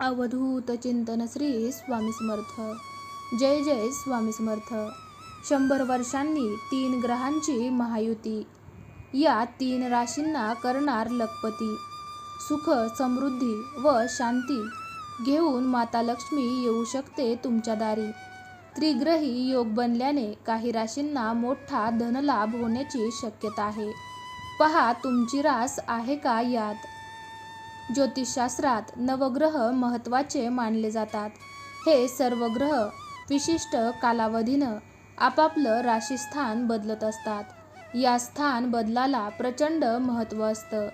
अवधूत चिंतन श्री स्वामी समर्थ. जय जय स्वामी समर्थ. शंभर वर्षांनी तीन ग्रहांची महायुती. या तीन राशींना करणार लखपती. सुख समृद्धी व शांती घेऊन माता लक्ष्मी येऊ शकते तुमच्या दारी. त्रिग्रही योग बनल्याने काही राशींना मोठा धनलाभ होण्याची शक्यता आहे. पहा तुमची रास आहे का यात? ज्योतिषशास्त्रात नवग्रह महत्त्वाचे मानले जातात. हे सर्व ग्रह विशिष्ट कालावधीनं आपापलं राशीस्थान बदलत असतात. या स्थान बदलाला प्रचंड महत्त्व असतं.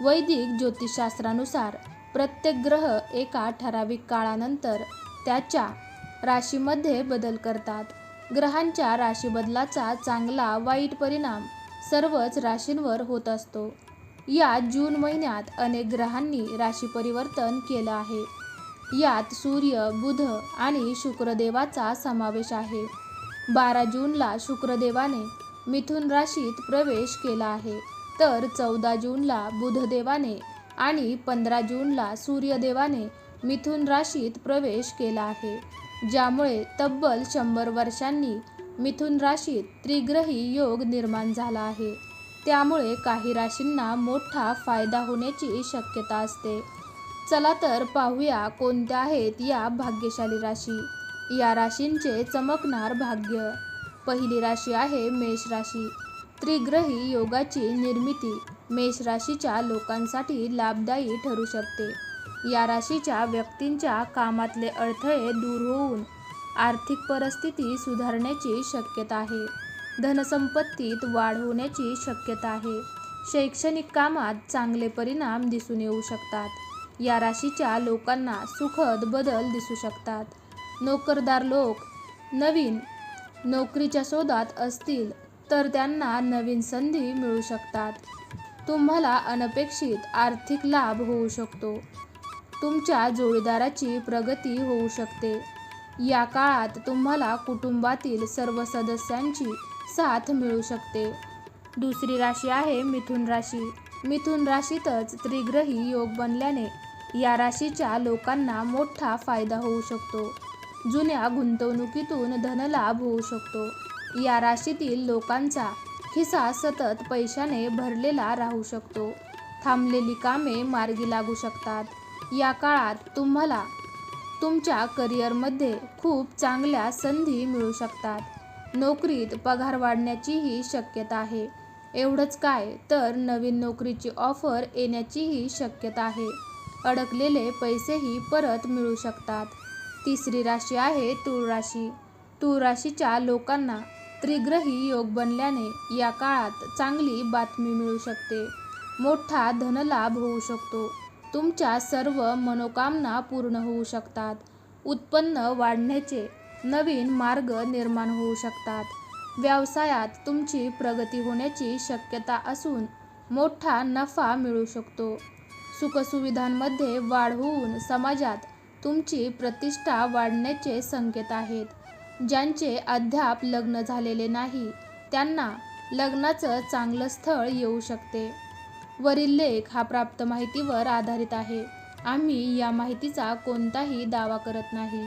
वैदिक ज्योतिषशास्त्रानुसार प्रत्येक ग्रह एका ठराविक काळानंतर त्याच्या राशीमध्ये बदल करतात. ग्रहांच्या राशीबदलाचा चांगला वाईट परिणाम सर्वच राशींवर होत असतो. या जून महिन्यात अनेक ग्रहांनी राशी परिवर्तन केलं आहे. यात सूर्य बुध आणि शुक्रदेवाचा समावेश आहे. बारा जूनला शुक्रदेवाने मिथुन राशीत प्रवेश केला आहे. तर चौदा जूनला बुधदेवाने आणि पंधरा जूनला सूर्यदेवाने मिथुन राशीत प्रवेश केला आहे. ज्यामुळे तब्बल शंभर वर्षांनी मिथुन राशीत त्रिग्रही योग निर्माण झाला आहे. त्यामुळे काही राशींना मोठा फायदा होण्याची शक्यता असते. चला तर पाहूया कोणत्या आहेत या भाग्यशाली राशी. या राशींचे चमकणार भाग्य. पहिली राशी आहे मेष राशी. त्रिग्रही योगाची निर्मिती. मेष राशीच्या लोकांसाठी लाभदायी ठरू शकते. या राशीच्या व्यक्तींच्या कामातले अडथळे दूर होऊन आर्थिक परिस्थिती सुधारण्याची शक्यता आहे. धनसंपत्तीत वाढ होण्याची शक्यता आहे. शैक्षणिक कामात चांगले परिणाम दिसून येऊ शकतात. या राशीच्या लोकांना सुखद बदल दिसू शकतात. नोकरदार लोक नवीन नोकरीच्या शोधात असतील तर त्यांना नवीन संधी मिळू शकतात. तुम्हाला अनपेक्षित आर्थिक लाभ होऊ शकतो. तुमच्या जोडीदाराची प्रगती होऊ शकते. या काळात तुम्हाला कुटुंबातील सर्व सदस्यांची साथ मिळू शकते. दुसरी राशी आहे मिथुन राशी. मिथुन राशीतच त्रिग्रही योग बनल्याने या राशीच्या लोकांना मोठा फायदा होऊ शकतो. जुन्या गुंतवणुकीतून धनलाभ होऊ शकतो. या राशीतील लोकांचा खिसा सतत पैशाने भरलेला राहू शकतो. थांबलेली कामे मार्गी लागू शकतात. या काळात तुम्हाला तुमच्या करिअरमध्ये खूप चांगल्या संधी मिळू शकतात. नोकरीत पगार वाढण्याचीही शक्यता आहे. एवढंच काय तर नवीन नोकरीची ऑफर येण्याचीही शक्यता आहे. अडकलेले पैसेही परत मिळू शकतात. तिसरी राशी आहे तूळ राशी. तूळ राशीच्या लोकांना त्रिग्रही योग बनल्याने या काळात चांगली बातमी मिळू शकते. मोठा धनलाभ होऊ शकतो. तुमच्या सर्व मनोकामना पूर्ण होऊ शकतात. उत्पन्न वाढण्याचे नवीन मार्ग निर्माण होऊ शकतात. व्यवसायात तुमची प्रगती होण्याची शक्यता असून मोठा नफा मिळू शकतो. सुखसुविधांमध्ये वाढ होऊन समाजात तुमची प्रतिष्ठा वाढण्याचे संकेत आहेत. ज्यांचे अद्याप लग्न झालेले नाही त्यांना लग्नाचं चांगलं स्थळ येऊ शकते. वरील लेख हा प्राप्त माहितीवर आधारित आहे. आम्ही या माहितीचा कोणताही दावा करत नाही.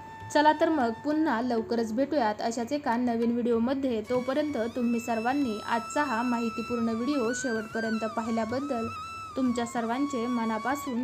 चला तर मग पुन्हा लवकरच भेटूयात अशाच एका नवीन व्हिडिओमध्ये. तोपर्यंत तुम्ही सर्वांनी आजचा हा माहितीपूर्ण व्हिडिओ शेवटपर्यंत पाहिल्याबद्दल तुमच्या सर्वांचे मनापासून